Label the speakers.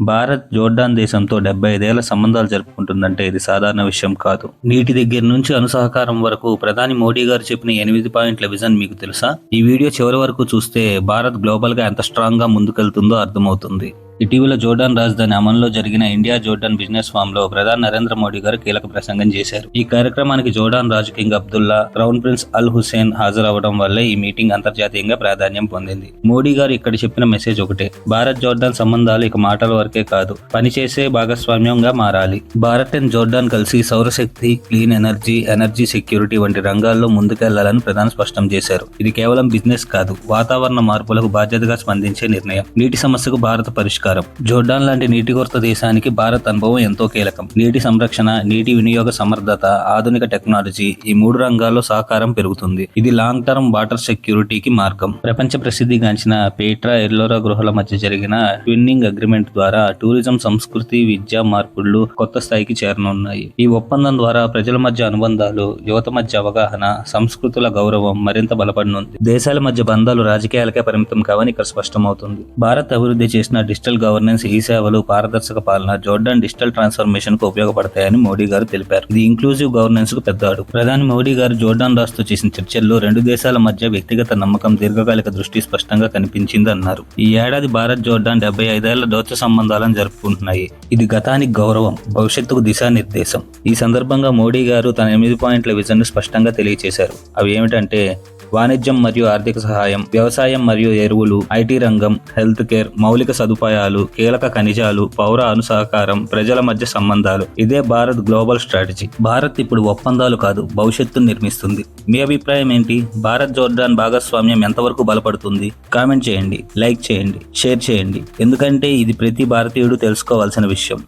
Speaker 1: Bharat Jordan దేశంతో డెబ్బై ఐదేళ్ళ సంబంధాలు జరుపుకుంటుందంటే ఇది సాధారణ విషయం కాదు. నీటి దగ్గర నుంచి అనుసహకారం వరకు ప్రధాని మోడీ గారు చెప్పిన ఎనిమిది పాయింట్ల విజన్ మీకు తెలుసా? ఈ వీడియో చివరి వరకు చూస్తే భారత్ గ్లోబల్గా ఎంత స్ట్రాంగ్గా ముందుకెళ్తుందో అర్థమవుతుంది. ఇటీవల జోర్డాన్ రాజధాని అమన్లో జరిగిన ఇండియా జోర్డాన్ బిజినెస్ ఫామ్లో ప్రధాని నరేంద్ర మోడీ గారు కీలక ప్రసంగం చేశారు. ఈ కార్యక్రమానికి జోర్డాన్ రాజు king Abdullah crown prince Al Hussein హాజరవడం వల్లే ఈ మీటింగ్ అంతర్జాతీయంగా ప్రాధాన్యం పొందింది. మోడీ గారు ఇక్కడ చెప్పిన మెసేజ్ ఒకటే భారత్ జోర్డాన్ సంబంధాలు ఇక మాటల వరకే కాదు పనిచేసే భాగస్వామ్యంగా మారాలి. భారత్ అండ్ జోర్డాన్ కలిసి సౌరశక్తి క్లీన్ ఎనర్జీ ఎనర్జీ సెక్యూరిటీ వంటి రంగాల్లో ముందుకెళ్ళాలని ప్రధాని స్పష్టం చేశారు. ఇది కేవలం బిజినెస్ కాదు వాతావరణ మార్పులకు బాధ్యతగా స్పందించే నిర్ణయం. నీటి సమస్యకు భారత పరిష్కారం జోర్డాన్ లాంటి నీటి కొరత దేశానికి భారత్ అనుభవం ఎంతో కీలకం. నీటి సంరక్షణ నీటి వినియోగ సమర్థత ఆధునిక టెక్నాలజీ ఈ మూడు రంగాల్లో సహకారం పెరుగుతుంది. ఇది లాంగ్ టర్మ్ వాటర్ సెక్యూరిటీకి మార్గం. ప్రపంచ ప్రసిద్ధిగాంచిన పేట్రా ఎల్లోరా గృహాల మధ్య జరిగిన ట్విన్నింగ్ అగ్రిమెంట్ ద్వారా టూరిజం సంస్కృతి విద్యా మార్పులు కొత్త స్థాయికి చేరనున్నాయి. ఈ ఒప్పందం ద్వారా ప్రజల మధ్య అనుబంధాలు యువత మధ్య అవగాహన సంస్కృతుల గౌరవం మరింత బలపడనుంది. దేశాల మధ్య బంధాలు రాజకీయాలకే పరిమితం కావని ఇక్కడ స్పష్టమవుతుంది. భారత్ అభివృద్ధి చేసిన డిజిటల్ గవర్నెన్స్ ఈ సేవలు పారదర్శక పాలన జోర్డాన్ డిజిటల్ ట్రాన్స్ఫర్మేషన్కు ఉపయోగపడతాయని మోడీ గారు తెలిపారు. ఇది ఇంక్లూజివ్ గవర్నెన్స్కు పెద్ద అడుగు. ప్రధాని మోడీ గారు జోర్డాన్ రాష్ట్రంతో చేసిన చర్చల్లో రెండు దేశాల మధ్య వ్యక్తిగత నమ్మకం దీర్ఘకాలిక దృష్టి స్పష్టంగా కనిపించింది అన్నారు ఈ ఏడాది భారత్ జోర్డాన్ డెబ్బై ఐదేళ్ళ దౌత్య సంబంధాలను జరుపుకుంటున్నాయి. ఇది గతానికి గౌరవం భవిష్యత్తుకు దిశానిర్దేశం. ఈ సందర్భంగా మోడీ గారు తన ఎనిమిది పాయింట్ల విజన్ను స్పష్టంగా తెలియజేశారు అవి ఏమిటంటే వాణిజ్యం మరియు ఆర్థిక సహాయం వ్యవసాయం మరియు ఎరువులు ఐటీ రంగం హెల్త్ కేర్ మౌలిక సదుపాయాలు కీలక ఖనిజాలు పౌర అనుసహకారం ప్రజల మధ్య సంబంధాలు. ఇదే భారత్ గ్లోబల్ స్ట్రాటజీ. భారత్ ఇప్పుడు ఒప్పందాలు కాదు భవిష్యత్తును నిర్మిస్తుంది. మీ అభిప్రాయం ఏంటి? భారత్ జోర్డాన్ భాగస్వామ్యం ఎంతవరకు బలపడుతుంది? కామెంట్ చేయండి లైక్ చేయండి షేర్ చేయండి. ఎందుకంటే ఇది ప్రతి భారతీయుడు తెలుసుకోవాల్సిన విషయం.